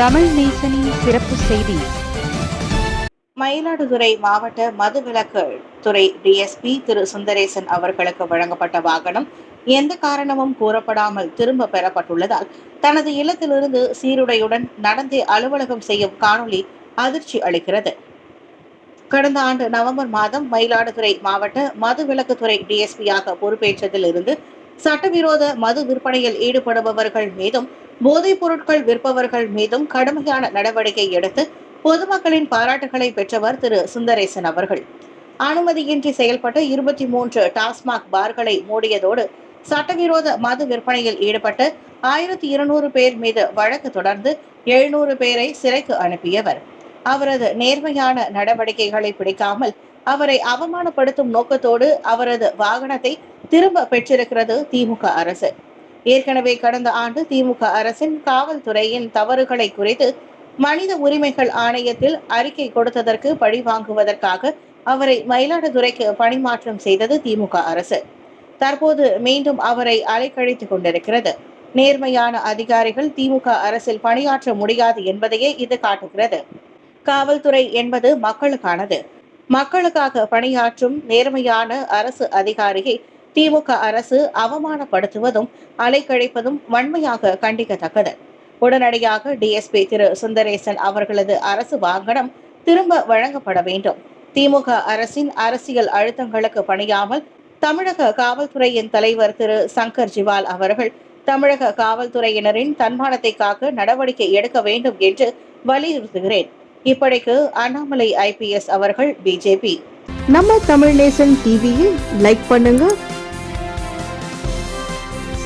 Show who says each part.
Speaker 1: தமிழ் நேசனின் சிறப்பு செய்தி.
Speaker 2: மயிலாடுதுறை மாவட்ட மதுவிலக்கு துறை டிஎஸ்பி திரு. சுந்தரேசன் அவர்களுக்கு வழங்கப்பட்ட வாகனம் எந்த காரணமும் கூறப்படாமல் திரும்ப பெறப்பட்டுள்ளதால் தனது இல்லத்திலிருந்து சீருடையுடன் நடந்தே அலுவலகம் செய்யும் காணொளி அதிர்ச்சி அளிக்கிறது. கடந்த ஆண்டு நவம்பர் மாதம் மயிலாடுதுறை மாவட்ட மதுவிலக்குத்துறை டிஎஸ்பியாக பொறுப்பேற்றதில் இருந்து சட்டவிரோத மது விற்பனையில் ஈடுபடுபவர்கள் மீதும் போதைப் பொருட்கள் விற்பவர்கள் மீதும் கடுமையான நடவடிக்கை எடுத்து பொதுமக்களின் பாராட்டுகளை பெற்றவர் திரு. சுந்தரேசன் அவர்கள். அனுமதியின்றி செயல்பட்டு இருபத்தி மூன்று டாஸ்மாக் பார்களை மூடியதோடு சட்டவிரோத மது விற்பனையில் ஈடுபட்டு ஆயிரத்தி இருநூறு பேர் மீது வழக்கு தொடர்ந்து எழுநூறு பேரை சிறைக்கு அனுப்பியவர். அவரது நேர்மையான நடவடிக்கைகளை பிடிக்காமல் அவரை அவமானப்படுத்தும் நோக்கத்தோடு அவரது வாகனத்தை திரும்ப பெற்றிருக்கிறது திமுக அரசு. ஏற்கனவே கடந்த ஆண்டு திமுக அரசின் காவல்துறையின் தவறுகளை குறித்து மனித உரிமைகள் ஆணையத்தில் அறிக்கை கொடுத்ததற்கு பழி வாங்குவதற்காக அவரை மயிலாடுதுறைக்கு பணிமாற்றம் செய்தது திமுக அரசு. தற்போது மீண்டும் அவரை அலைக்கழித்துக் கொண்டிருக்கிறது. நேர்மையான அதிகாரிகள் திமுக அரசில் பணியாற்ற முடியாது என்பதையே இது காட்டுகிறது. காவல்துறை என்பது மக்களுக்கானது. மக்களுக்காக பணியாற்றும் நேர்மையான அரசு அதிகாரியை திமுக அரசு அவமானப்படுத்துவதும் அலைக்கழிப்பதும் வன்மையாக கண்டிக்கத்தக்கது. உடனடியாக டிஎஸ்பி திரு சுந்தரேசன் அவர்களது அரசு வாகனம் திரும்ப வழங்கப்பட வேண்டும். திமுக அரசின் அரசியல் அழுத்தங்களுக்கு பணியாமல் தமிழக காவல்துறையின் தலைவர் திரு சங்கர் ஜிவால் அவர்கள் தமிழக காவல்துறையினரின் தன்மானத்தை காக்க நடவடிக்கை எடுக்க வேண்டும் என்று வலியுறுத்துகிறேன். இப்படிக்கு அண்ணாமலை ஐபிஎஸ் அவர்கள் பிஜேபி
Speaker 3: நம்ம தமிழ் நேசன் டிவியில் லைக் பண்ணுங்க.